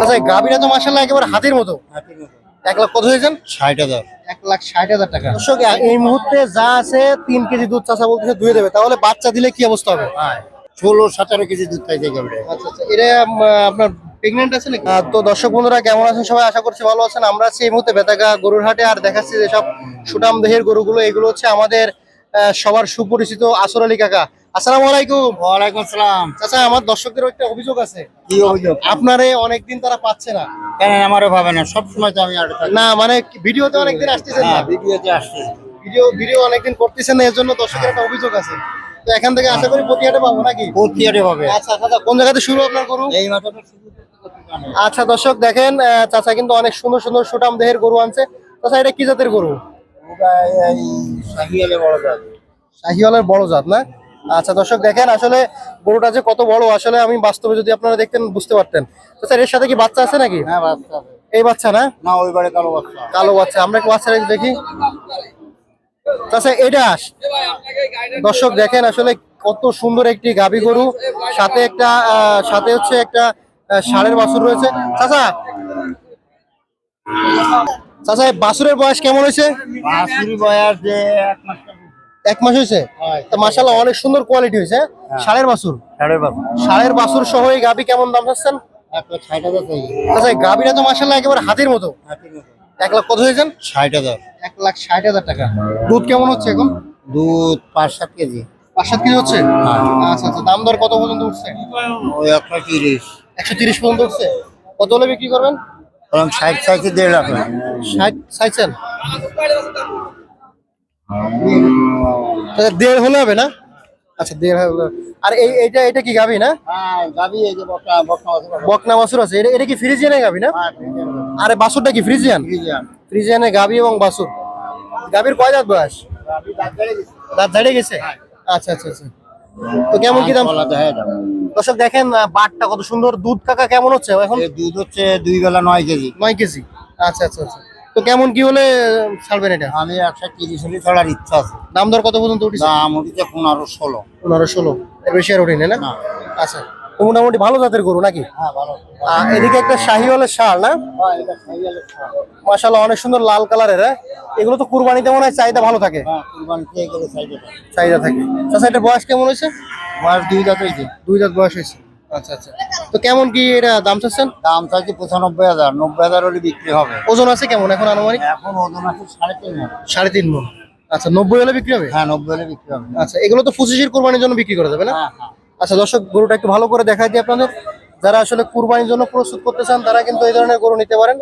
আচ্ছা গাভীরা তো মাসাল্লাহ একেবারে হাতের মতো। এক লাখ কত হয়েছেন ষাট হাজার। এক লাখ ষাট হাজার টাকা। দর্শক এই মুহূর্তে যা আছে তিন কেজি দুধ চাষা বলতেছে ধুয়ে দেবে। তাহলে বাচ্চা দিলে কি অবস্থা হবে? ষোলো সতেরো কেজি দুধ পাইছে গাবড়ে আচ্ছা আচ্ছা। এটা আপনার প্রেগনেন্ট আছে নাকি? তো দর্শক বন্ধুরা কেমন আছেন সবাই? আশা করছি ভালো আছেন। আমরা আছি এই মুহূর্তে বেতাগা গরুর হাটে আর দেখাচ্ছি যেসব সুটাম দেহের গরুগুলো এগুলো হচ্ছে আমাদের সবার সুপরিচিত আসর আলী কাকা। আসসালামু আলাইকুম। ওয়ালাইকুম আসসালাম। চাচা আমার দর্শকদের একটা অভিযোগ আছে। কি অভিযোগ? আপনারে অনেকদিন তারা পাচ্ছে না। কেন আমারও ভাবে না সব সময় তো আমি না মানে ভিডিওতে অনেকদিন আসতেছেন না? হ্যাঁ ভিডিওতে আসছে। ভিডিও ভিডিও অনেকদিন করতেছেন না এর জন্য দর্শকের একটা অভিযোগ আছে। তো এখান থেকে আশা করি প্রতিহাটে পাবো নাকি? প্রতিহারে হবে আচ্ছা আচ্ছা কোন জায়গাতে শুরু আপনার গরু? এই মাথাটা আচ্ছা দর্শক দেখেন চাচা কিন্তু অনেক সুন্দর সুন্দর সুটাম দেহের গরু আনছে। চাচা এটা কি জাতের গরু? ওটা এই সাহিয়ালে বড় জাত। শাহিওয়ালের বড় জাত না? আচ্ছা দর্শক দেখেন আসলে গরুটা যে কত বড় আসলে আমি বাস্তবে যদি আপনারা দেখতেন বুঝতে পারতেন। চাচা এর সাথে কি বাচ্চা আছে নাকি? হ্যাঁ বাচ্চা আছে। এই বাচ্চা না? না ওই বাড়ি কালো বাচ্চা। কালো বাচ্চা আমরা একটু একটু দেখি। চাচা এটা দর্শক দেখেন আসলে কত সুন্দর একটি গাভী গরু। সাথে একটা আহ, সাথে হচ্ছে একটা ষাঁড়ের বাছুর রয়েছে। চাচা! চাচা এই বাছুরের বয়স কেমন হয়েছে? বাছুরি বয়স যে এক মাস এক মাস হয়েছে? মাসাল্লাহ অনেক সুন্দর কোয়ালিটি হয়েছে হ্যাঁ? ষাঁড়ের বাছুর? সাড়ে ষাঁড়ের বাছুর সহ এই গাভী কেমন দাম চাচ্ছেন? আচ্ছা এই তো মাসাল্লাহ একেবারে হাতের মতো। এক লাখ কত হয়েছেন? ষাট হাজার। এক লাখ ষাট হাজার টাকা। দুধ কেমন হচ্ছে এখন? দুধ পাঁচ সাত কেজি। পাঁচ সাত কেজি হচ্ছে? আচ্ছা আচ্ছা দাম দর কত পর্যন্ত উঠছে? ওই এক লাখ তিরিশ। একশো তিরিশ পর্যন্ত উঠছে। কত হলে বিক্রি করবেন? কারণ ষাট চাইছে দেড় লাখ ষাট চাইছেন দেড় হলে হবে না? আচ্ছা দেড় হলে আর এই এইটা এটা কি গাবি না? হ্যাঁ বকনা বাসুর আছে। এটা এটা কি ফ্রিজিয়ানের গাবি না? হ্যাঁ আরে বাসুরটা কি ফ্রিজিয়ান? ফ্রিজিয়ানের গাবি এবং বাসুর গাবির কয় দাঁত বয়স? দাঁত ঝাড়ে গেছে। আচ্ছা আচ্ছা আচ্ছা। তো কেমন কি দাম। দর্শক দেখেন বাটটা কত সুন্দর। দুধ কাকা কেমন হচ্ছে? এখন দুধ হচ্ছে দুই বেলা নয় কেজি। নয় কেজি। আচ্ছা আচ্ছা আচ্ছা। তো কেমন কি হলে ছাড়বেন এটা? আমি একশো তিরিশ হলে ছাড়ার ইচ্ছা আছে। দাম দর কত পর্যন্ত উঠেছে? দাম উঠেছে পনেরো ষোলো। পনেরো ষোলো। এর বেশি আর ওঠেনি না। আচ্ছা। মোটামুটি ভালো জাতের গরু নাকি? হ্যাঁ এদিকে একটা শাহিওয়ালের শাল না? হ্যাঁ। মাশাল্লাহ অনেক সুন্দর লাল কালারের হ্যাঁ? এগুলো তো কুরবানিতে মনে হয় চাহিদা ভালো থাকে। চাহিদা থাকে। আচ্ছা এটা বয়স কেমন হয়েছে? বয়স দুই দাঁত হয়েছে। দুই দাঁত বয়স হয়েছে। আচ্ছা আচ্ছা। তো কেমন কি এটা দাম চাচ্ছেন? দাম পঁচানব্বই হাজার। নব্বই হাজার হলে বিক্রি হবে। ওজন আছে কেমন এখন আনুমানিক? এখন ওজন আছে সাড়ে তিন মণ। সাড়ে তিন মন। আচ্ছা নব্বই হলে বিক্রি হবে? হ্যাঁ নব্বই হলে বিক্রি হবে। আচ্ছা এগুলো তো পঁচিশের কোরবানির জন্য বিক্রি করে যাবে না? আচ্ছা দর্শক গরুটা একটু ভালো করে দেখাই দিই আপনাদের। যারা আসলে কুরবানির জন্য প্রস্তুত করতে চান তারা কিন্তু এই ধরনের গরু নিতে পারেন।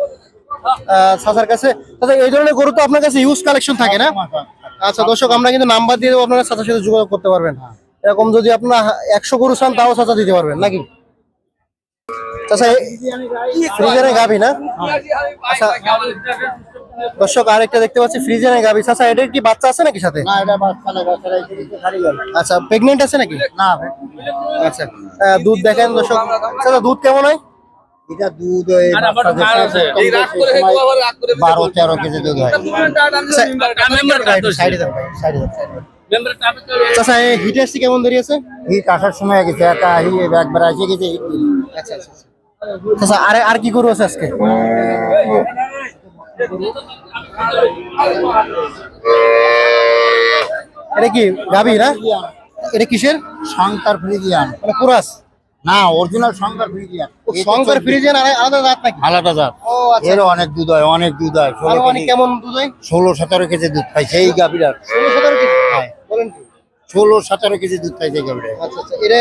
সাসার কাছে। আচ্ছা এই ধরনের গরু তো আপনার কাছে ইউজ কালেকশন থাকে না? আচ্ছা দর্শক আমরা কিন্তু নাম্বার দিয়ে দেবো আপনারা সাথে সাথে যোগাযোগ করতে পারবেন। এরকম যদি আপনার একশো গরু চান তাও চাচা দিতে পারবেন নাকি? চাচা ফ্রিজারে গাভি না? আচ্ছা দর্শক আরেকটা দেখতে পাচ্ছি ফ্রিজারে গাভি। চাচা এটার কি বাচ্চা আছে নাকি সাথে? আচ্ছা প্রেগনেন্ট আছে নাকি? না আচ্ছা দুধ দেখেন দর্শক। দুধ কেমন হয়? এটা দুধ বারো তেরো কেজি দুধ হয়। হিট এসছি কেমন দেরি আছে? হিট আসার সময় গেছে একা হি একবার এসে গেছে। আচ্ছা আচ্ছা আচ্ছা। আরে আর কি আছে আজকে? এটা কি গাবি না? এটা কিসের? শঙ্কর ফ্রিজিয়ান। মানে না অরিজিনাল শঙ্কর ফ্রিজিয়ান। শঙ্কর ফ্রিজেন আলাদা জাত নাকি? আলাদা জাত। ও আচ্ছা। এর অনেক দুধ হয় অনেক দুধ হয়। ষোলো আনুমানিক কেমন দুধ হয়? ষোলো সতেরো কেজি দুধ পাইছে এই গাভীরার ষোলো সতেরো কেজি? হ্যাঁ। বলেন কি ষোলো সতেরো কেজি দুধ এই গাভীরা। আচ্ছা আচ্ছা। এটা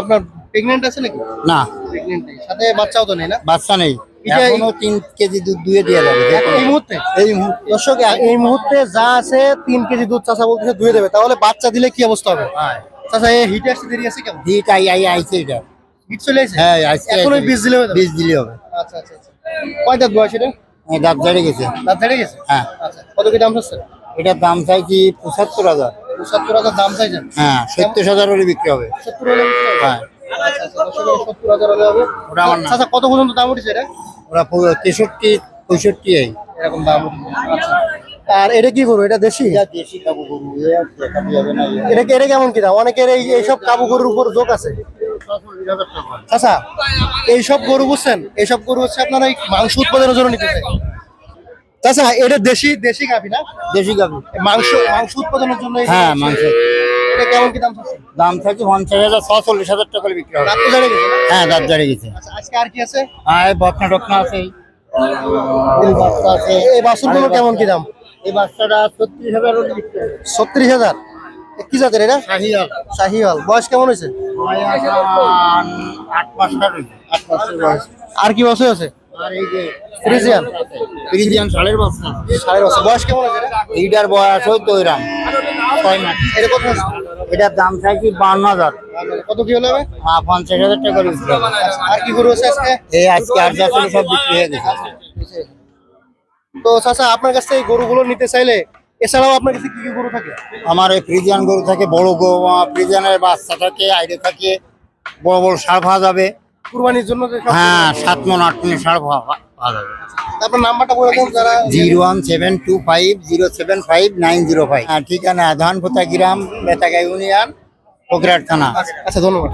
আপনার প্রেগনেন্ট আছে নাকি? না। প্রেগনেন্ট নেই। সাথে বাচ্চাও তো নেই না? বাচ্চা নেই। এখনও তিন কেজি দুধ দুয়ে দেওয়া যাবে এই মুহূর্তে? এই মুহূর্তে। দর্শক এই মুহূর্তে যা আছে তিন কেজি দুধ চাষা বলতেছে ধুয়ে দেবে। তাহলে বাচ্চা দিলে কি অবস্থা হবে? চাষা এই হিটে আসতে দেরি আছে কেমন? হিট আই আই আইছে এটা। হিট চলে আসে হ্যাঁ আইছে এখনই বীজ দিলে যাবে? বীজ দিলে হবে। আচ্ছা আচ্ছা আচ্ছা। কয় দাঁত বয়স এটা? দাঁত ঝাড়ে গেছে। দাঁত গেছে? হ্যাঁ। আচ্ছা কত কি দাম চাচ্ছে এটার দাম চাইছি পঁচাত্তর হাজার। সত্তর হাজার দাম চাইছেন? হ্যাঁ সত্তর হাজার হলে বিক্রি হবে। সত্তর হলে হ্যাঁ। আচ্ছা সত্তর হাজার হবে। আচ্ছা কত পর্যন্ত দাম উঠেছে এটা? ওরা তেষট্টি পঁয়ষট্টি এই। এরকম দাম আর এটা কি করব এটা দেশি? এটা দেশি কাবু গরু কেমন কি দাম অনেকের এই এইসব কাবু গরুর উপর যোগ আছে। আচ্ছা এইসব গরু বুঝছেন? এইসব গরু হচ্ছে আপনার ওই মাংস উৎপাদনের জন্য নিতে চাই আচ্ছা এটা দেশি দেশি গাভি না? দেশি গাভি। মাংস মাংস উৎপাদনের জন্য এই হ্যাঁ মাংস। কেমন কি দাম দাম থাকে পঞ্চাশ হাজার ছচল্লিশ হাজার টাকা করে বিক্রি হবে। তো? হ্যাঁ দাঁত গেছে। আচ্ছা আজকে আর কি আছে? আর বকনা টকনা আছে। বাচ্চা আছে। এই বাছুরগুলো কেমন কি দাম? এই বাচ্চাটা ছত্রিশ হাজার ছত্রিশ হাজার? কি জাতের এটা? শাহিয়াল শাহিওয়াল। বয়স কেমন হয়েছে? আর কি বছর আছে? ফ্রিজিয়ান। ফ্রিজিয়ান বছর। বয়স কেমন আছে? এইটার বয়স ওই তৈরাম ছয় মাস। এটা কত আছে? এটার দাম থাকি বান্ন হাজার। কত কি হলো পঞ্চাশ হাজার টাকা করে বিক্রি হবে আর কি গরু আছে আজকে? এই আজকে আর যা সব বিক্রি হয়ে গেছে। তো চাচা আপনার কাছ এই গরুগুলো নিতে চাইলে এছাড়াও আপনার কাছে কি কি গরু থাকে? আমার এই ফ্রিজিয়ান গরু থাকে বড় গরু ফ্রিজিয়ানের বাচ্চা থাকে আইডে থাকে বড় বড় সার পাওয়া যাবে কুরবানির জন্য হ্যাঁ সাত মন আট মন সার পাওয়া পাওয়া যাবে আপনার নাম্বারটা বলে দেন যারা zero one seven two five zero seven five nine zero five. ঠিকানা ধানপোতা গ্রাম বেতাগা ইউনিয়ন পোকরাট থানা। আচ্ছা ধন্যবাদ।